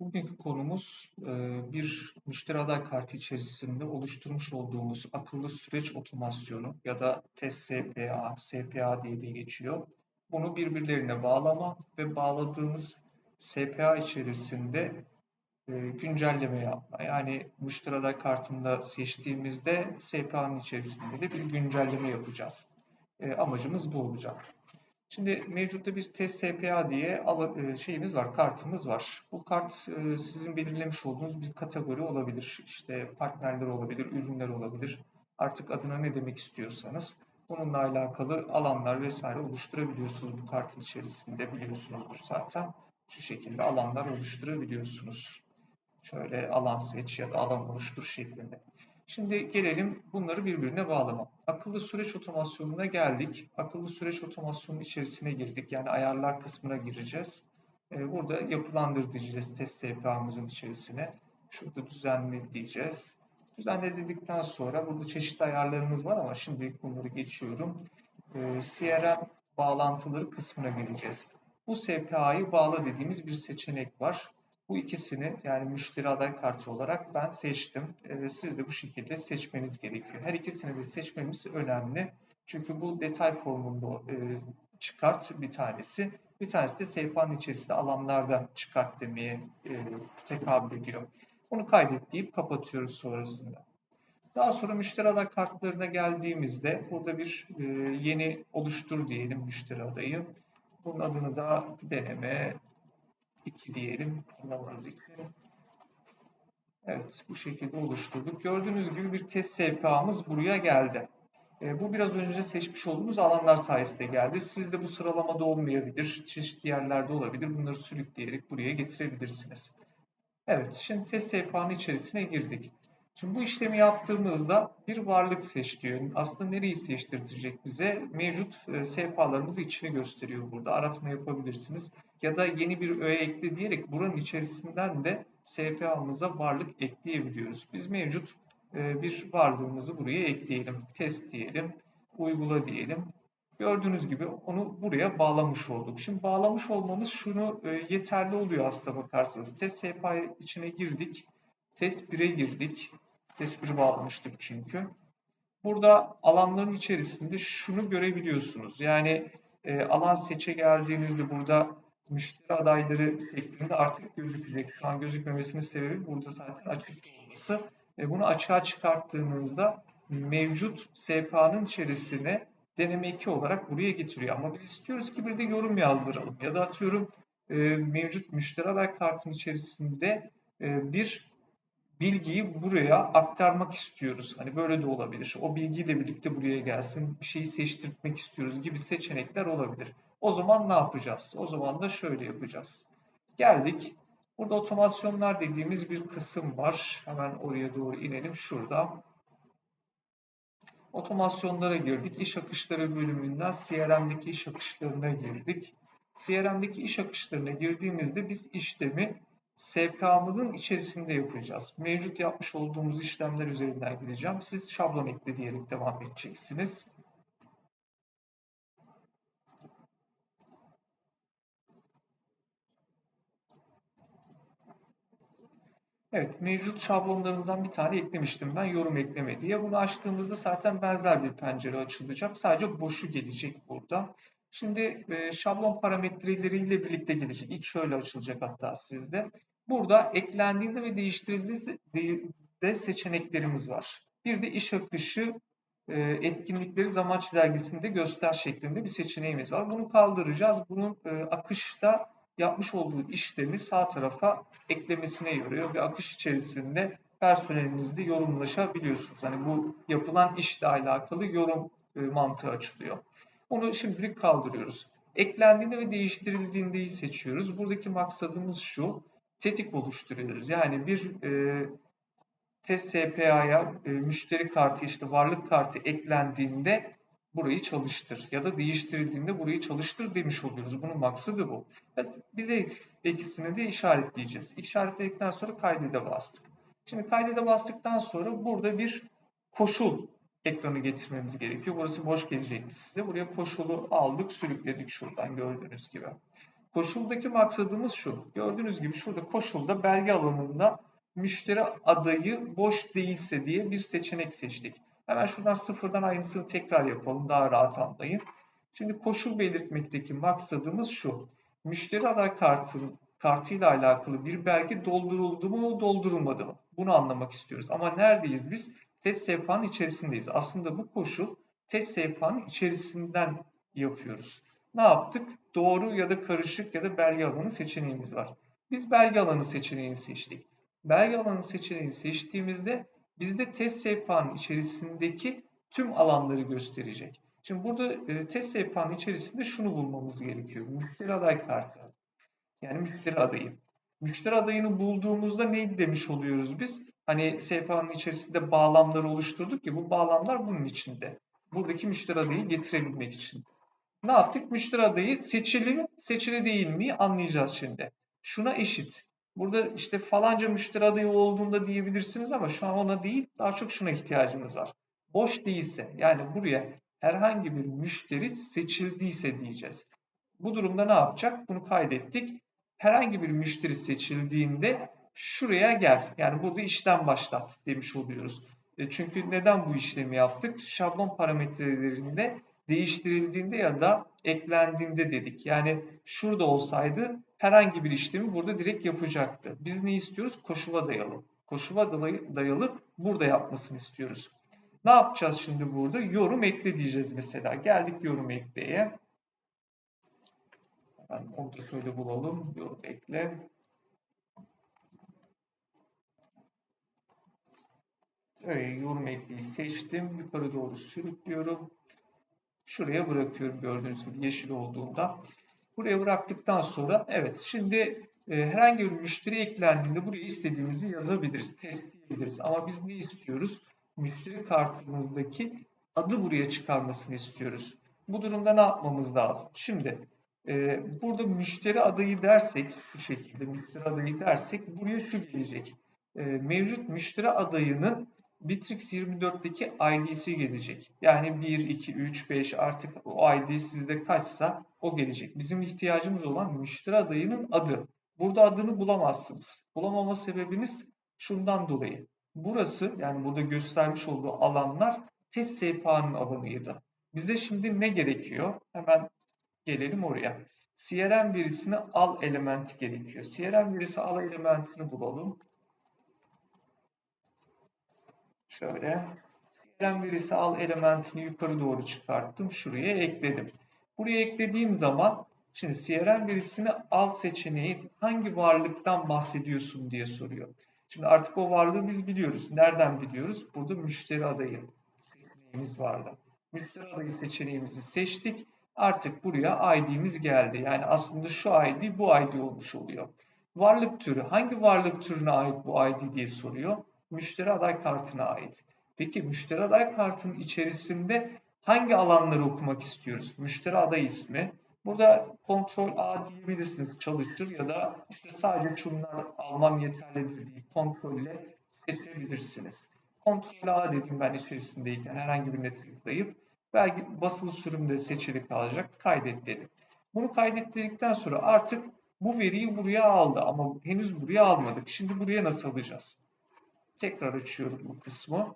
Bugünkü konumuz e, bir müşteri aday kartı içerisinde oluşturmuş olduğumuz akıllı süreç otomasyonu ya da test SPA, SPA diye de geçiyor. Bunu birbirlerine bağlama ve bağladığımız SPA içerisinde e, güncelleme yapma. Yani müşteri aday kartında seçtiğimizde SPA'nın içerisinde de bir güncelleme yapacağız. E, amacımız bu olacak. Şimdi mevcutta bir test diye e, şeyimiz var, kartımız var. Bu kart e, sizin belirlemiş olduğunuz bir kategori olabilir. İşte partnerler olabilir, ürünler olabilir. Artık adına ne demek istiyorsanız bununla alakalı alanlar vesaire oluşturabiliyorsunuz bu kartın içerisinde biliyorsunuzdur zaten. Şu şekilde alanlar oluşturabiliyorsunuz. Şöyle alan seç ya da alan oluştur şeklinde. Şimdi gelelim bunları birbirine bağlama. Akıllı süreç otomasyonuna geldik. Akıllı süreç otomasyonun içerisine girdik. Yani ayarlar kısmına gireceğiz. Ee, burada yapılandır diyeceğiz test SPA'mızın içerisine. Şurada düzenle diyeceğiz. Düzenle dedikten sonra burada çeşitli ayarlarımız var ama şimdi bunları geçiyorum. Ee, CRM bağlantıları kısmına geleceğiz. Bu SPA'yı bağla dediğimiz bir seçenek var. Bu ikisini yani müşteri aday kartı olarak ben seçtim. E, siz de bu şekilde seçmeniz gerekiyor. Her ikisini de seçmemiz önemli. Çünkü bu detay formunda e, çıkart bir tanesi. Bir tanesi de sehpanın içerisinde alanlarda çıkart demeye e, tekabül ediyor. Bunu kaydet deyip kapatıyoruz sonrasında. Daha sonra müşteri aday kartlarına geldiğimizde burada bir e, yeni oluştur diyelim müşteri adayı. Bunun adını da deneme 2 diyelim. Anlamanız için. Evet bu şekilde oluşturduk. Gördüğünüz gibi bir test SPA'mız buraya geldi. E, bu biraz önce seçmiş olduğumuz alanlar sayesinde geldi. Sizde bu sıralamada olmayabilir. Çeşitli yerlerde olabilir. Bunları sürükleyerek buraya getirebilirsiniz. Evet şimdi test SPA'nın içerisine girdik. Şimdi bu işlemi yaptığımızda bir varlık seç diyor. Aslında nereyi seçtirtecek bize? Mevcut e, SPA'larımızı içini gösteriyor burada. Aratma yapabilirsiniz. Ya da yeni bir öğe ekle diyerek buranın içerisinden de SPA'mıza varlık ekleyebiliyoruz. Biz mevcut e, bir varlığımızı buraya ekleyelim. Test diyelim, uygula diyelim. Gördüğünüz gibi onu buraya bağlamış olduk. Şimdi bağlamış olmamız şunu e, yeterli oluyor aslında bakarsanız. Test SPA içine girdik. Test 1'e girdik. Test 1'i bağlamıştık çünkü. Burada alanların içerisinde şunu görebiliyorsunuz. Yani e, alan seçe geldiğinizde burada müşteri adayları şeklinde artık gözükecek. Şu an gözükmemesinin sebebi burada zaten açık olması. E, bunu açığa çıkarttığınızda mevcut SPA'nın içerisine deneme 2 olarak buraya getiriyor. Ama biz istiyoruz ki bir de yorum yazdıralım. Ya da atıyorum e, mevcut müşteri aday kartın içerisinde e, bir bilgiyi buraya aktarmak istiyoruz. Hani böyle de olabilir. O bilgiyle birlikte buraya gelsin, bir şeyi seçtirmek istiyoruz gibi seçenekler olabilir. O zaman ne yapacağız? O zaman da şöyle yapacağız. Geldik. Burada otomasyonlar dediğimiz bir kısım var. Hemen oraya doğru inelim. Şurada. Otomasyonlara girdik. İş akışları bölümünden CRM'deki iş akışlarına girdik. CRM'deki iş akışlarına girdiğimizde biz işlemi SPA'mızın içerisinde yapacağız. Mevcut yapmış olduğumuz işlemler üzerinden gideceğim. Siz şablon ekle diyerek devam edeceksiniz. Evet, mevcut şablonlarımızdan bir tane eklemiştim ben yorum ekleme diye. Bunu açtığımızda zaten benzer bir pencere açılacak. Sadece boşu gelecek burada. Şimdi e, şablon parametreleriyle birlikte gelecek. İlk şöyle açılacak hatta sizde. Burada eklendiğinde ve değiştirildiğinde seçeneklerimiz var. Bir de iş akışı e, etkinlikleri zaman çizelgesinde göster şeklinde bir seçeneğimiz var. Bunu kaldıracağız. Bunun e, akışta yapmış olduğu işlemi sağ tarafa eklemesine yarıyor ve akış içerisinde personelinizde yorumlaşabiliyorsunuz. Hani bu yapılan işle alakalı yorum e, mantığı açılıyor. Onu şimdilik kaldırıyoruz. Eklendiğinde ve değiştirildiğinde seçiyoruz. Buradaki maksadımız şu. Tetik oluşturuyoruz. Yani bir e, test SPA'ya e, müşteri kartı işte varlık kartı eklendiğinde burayı çalıştır ya da değiştirildiğinde burayı çalıştır demiş oluyoruz. Bunun maksadı bu. Bize ikisini de işaretleyeceğiz. İşaretledikten sonra kaydede bastık. Şimdi kaydede bastıktan sonra burada bir koşul ekranı getirmemiz gerekiyor. Burası boş gelecekti size. Buraya koşulu aldık, sürükledik şuradan gördüğünüz gibi. Koşuldaki maksadımız şu. Gördüğünüz gibi şurada koşulda belge alanında müşteri adayı boş değilse diye bir seçenek seçtik. Hemen şuradan sıfırdan aynısını tekrar yapalım daha rahat anlayın. Şimdi koşul belirtmekteki maksadımız şu. Müşteri aday kartın kartıyla alakalı bir belge dolduruldu mu doldurulmadı mı? Bunu anlamak istiyoruz. Ama neredeyiz biz? Test sehpanın içerisindeyiz. Aslında bu koşul test sehpanın içerisinden yapıyoruz. Ne yaptık? Doğru ya da karışık ya da belge alanı seçeneğimiz var. Biz belge alanı seçeneğini seçtik. Belge alanı seçeneğini seçtiğimizde bizde test sehpanın içerisindeki tüm alanları gösterecek. Şimdi burada e, test sehpanın içerisinde şunu bulmamız gerekiyor. Müşteri aday kartı. Yani müşteri adayı. Müşteri adayını bulduğumuzda ne demiş oluyoruz biz? Hani sehpanın içerisinde bağlamları oluşturduk ya bu bağlamlar bunun içinde. Buradaki müşteri adayı getirebilmek için. Ne yaptık? Müşteri adayı seçili mi, seçili değil mi anlayacağız şimdi. Şuna eşit. Burada işte falanca müşteri adayı olduğunda diyebilirsiniz ama şu an ona değil, daha çok şuna ihtiyacımız var. Boş değilse, yani buraya herhangi bir müşteri seçildiyse diyeceğiz. Bu durumda ne yapacak? Bunu kaydettik. Herhangi bir müşteri seçildiğinde şuraya gel. Yani burada işlem başlat demiş oluyoruz. E çünkü neden bu işlemi yaptık? Şablon parametrelerinde değiştirildiğinde ya da eklendiğinde dedik. Yani şurada olsaydı herhangi bir işlemi burada direkt yapacaktı. Biz ne istiyoruz? Koşula dayalı. Koşula dayalı burada yapmasını istiyoruz. Ne yapacağız şimdi burada? Yorum ekle diyeceğiz mesela. Geldik yorum ekleye. Hemen onu şöyle bulalım. Yorum ekle. Evet, yorum ekleyi seçtim. Yukarı doğru sürüklüyorum. Şuraya bırakıyorum gördüğünüz gibi yeşil olduğunda. Buraya bıraktıktan sonra evet şimdi e, herhangi bir müşteri eklendiğinde buraya istediğimizi yazabiliriz, test diyebiliriz. Ama biz ne istiyoruz? Müşteri kartımızdaki adı buraya çıkarmasını istiyoruz. Bu durumda ne yapmamız lazım? Şimdi e, burada müşteri adayı dersek bu şekilde müşteri adayı dersek buraya şu gelecek. E, mevcut müşteri adayının Bitrix 24'teki ID'si gelecek. Yani 1, 2, 3, 5 artık o ID sizde kaçsa o gelecek. Bizim ihtiyacımız olan müşteri adayının adı. Burada adını bulamazsınız. Bulamama sebebiniz şundan dolayı. Burası yani burada göstermiş olduğu alanlar test SPA'nın alanıydı. Bize şimdi ne gerekiyor? Hemen gelelim oraya. CRM verisini al elementi gerekiyor. CRM verisi al elementini bulalım. Şöyle CRM verisi al elementini yukarı doğru çıkarttım. Şuraya ekledim. Buraya eklediğim zaman şimdi CRM verisini al seçeneği hangi varlıktan bahsediyorsun diye soruyor. Şimdi artık o varlığı biz biliyoruz. Nereden biliyoruz? Burada müşteri adayı seçeneğimiz vardı. Müşteri adayı seçeneğimizi seçtik. Artık buraya ID'miz geldi. Yani aslında şu ID bu ID olmuş oluyor. Varlık türü hangi varlık türüne ait bu ID diye soruyor müşteri aday kartına ait. Peki müşteri aday kartının içerisinde hangi alanları okumak istiyoruz? Müşteri aday ismi. Burada kontrol A diyebilirsiniz çalışır ya da işte sadece şunlar almam yeterlidir deyip kontrolle seçebilirsiniz. Kontrol A dedim ben içerisindeyken herhangi birine tıklayıp belki basılı sürümde seçili kalacak kaydet dedim. Bunu kaydettikten sonra artık bu veriyi buraya aldı ama henüz buraya almadık. Şimdi buraya nasıl alacağız? Tekrar açıyorum bu kısmı.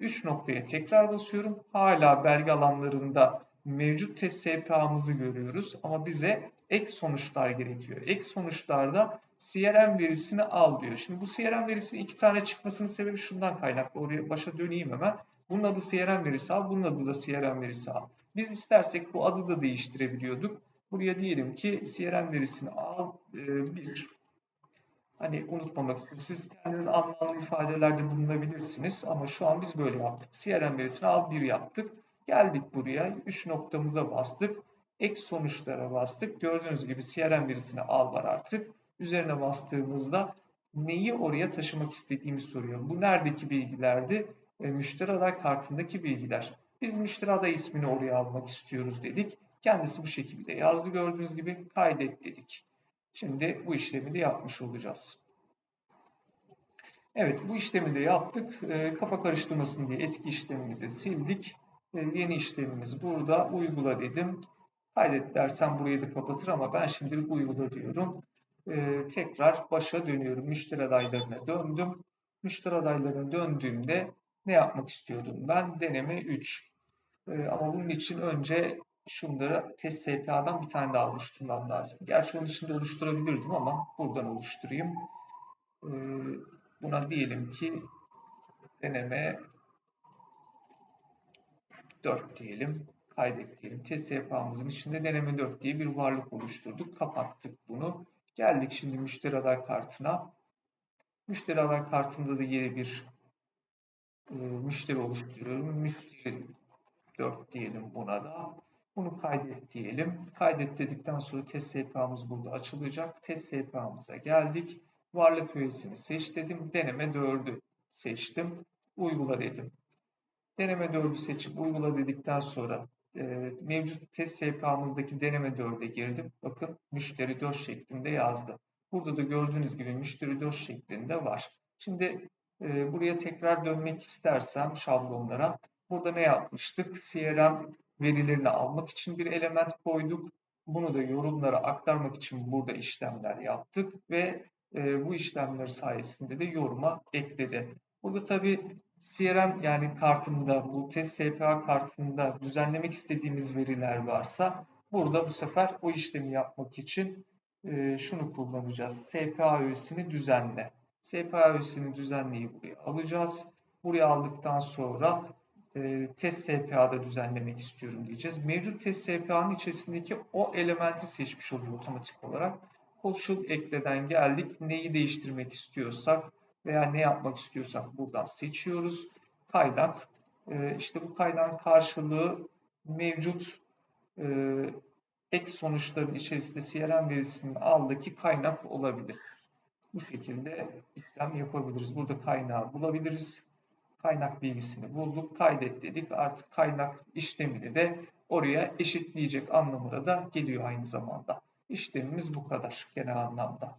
3 noktaya tekrar basıyorum. Hala belge alanlarında mevcut test SPA'mızı görüyoruz ama bize ek sonuçlar gerekiyor. Ek sonuçlarda CRM verisini al diyor. Şimdi bu CRM verisi iki tane çıkmasının sebebi şundan kaynaklı. Oraya başa döneyim hemen. Bunun adı CRM verisi al, bunun adı da CRM verisi al. Biz istersek bu adı da değiştirebiliyorduk. Buraya diyelim ki CRM verisini al 1 Hani unutmamak için siz kendiniz anlamlı ifadelerde bulunabilirsiniz ama şu an biz böyle yaptık. CRM verisini al 1 yaptık. Geldik buraya 3 noktamıza bastık. Ek sonuçlara bastık. Gördüğünüz gibi CRM verisini al var artık. Üzerine bastığımızda neyi oraya taşımak istediğimi soruyor. Bu neredeki bilgilerdi? E, müşteri aday kartındaki bilgiler. Biz müşteri aday ismini oraya almak istiyoruz dedik. Kendisi bu şekilde yazdı gördüğünüz gibi kaydet dedik. Şimdi bu işlemi de yapmış olacağız. Evet bu işlemi de yaptık. E, kafa karıştırmasın diye eski işlemimizi sildik. E, yeni işlemimiz burada. Uygula dedim. Kaydet dersem burayı da kapatır ama ben şimdilik uygula diyorum. Ee, tekrar başa dönüyorum. Müşteri adaylarına döndüm. Müşteri adaylarına döndüğümde ne yapmak istiyordum? Ben deneme 3. Ee, ama bunun için önce şunları test SPA'dan bir tane daha oluşturmam lazım. Gerçi onun için de oluşturabilirdim ama buradan oluşturayım. Ee, buna diyelim ki deneme 4 diyelim. Kaydet diyelim. Test SPA'mızın içinde deneme 4 diye bir varlık oluşturduk. Kapattık bunu. Geldik şimdi müşteri aday kartına. Müşteri aday kartında da yeni bir e, müşteri oluşturuyorum. Müşteri 4 diyelim buna da. Bunu kaydet diyelim. Kaydet dedikten sonra test SPA'mız burada açılacak. Test SPA'mıza geldik. Varlık öğesini seç dedim. Deneme 4'ü seçtim. Uygula dedim. Deneme 4'ü seçip uygula dedikten sonra e, mevcut test SPA'mızdaki deneme 4'e girdim. Bakın müşteri 4 şeklinde yazdı. Burada da gördüğünüz gibi müşteri 4 şeklinde var. Şimdi e, buraya tekrar dönmek istersem şablonlara burada ne yapmıştık? CRM verilerini almak için bir element koyduk. Bunu da yorumlara aktarmak için burada işlemler yaptık ve e, bu işlemler sayesinde de yoruma ekledi. Burada tabii CRM yani kartında bu test SPA kartında düzenlemek istediğimiz veriler varsa burada bu sefer o işlemi yapmak için e, şunu kullanacağız. SPA öğesini düzenle. SPA öğesini düzenleyip buraya alacağız. Buraya aldıktan sonra e, test SPA'da düzenlemek istiyorum diyeceğiz. Mevcut test SPA'nın içerisindeki o elementi seçmiş oluyor otomatik olarak. Koşul ekleden geldik. Neyi değiştirmek istiyorsak veya ne yapmak istiyorsak buradan seçiyoruz. Kaynak. E, işte bu kaynağın karşılığı mevcut e, ek sonuçların içerisinde CRM verisinin aldaki kaynak olabilir. Bu şekilde işlem yapabiliriz. Burada kaynağı bulabiliriz. Kaynak bilgisini bulduk, kaydet dedik. Artık kaynak işlemini de oraya eşitleyecek anlamına da geliyor aynı zamanda. İşlemimiz bu kadar genel anlamda.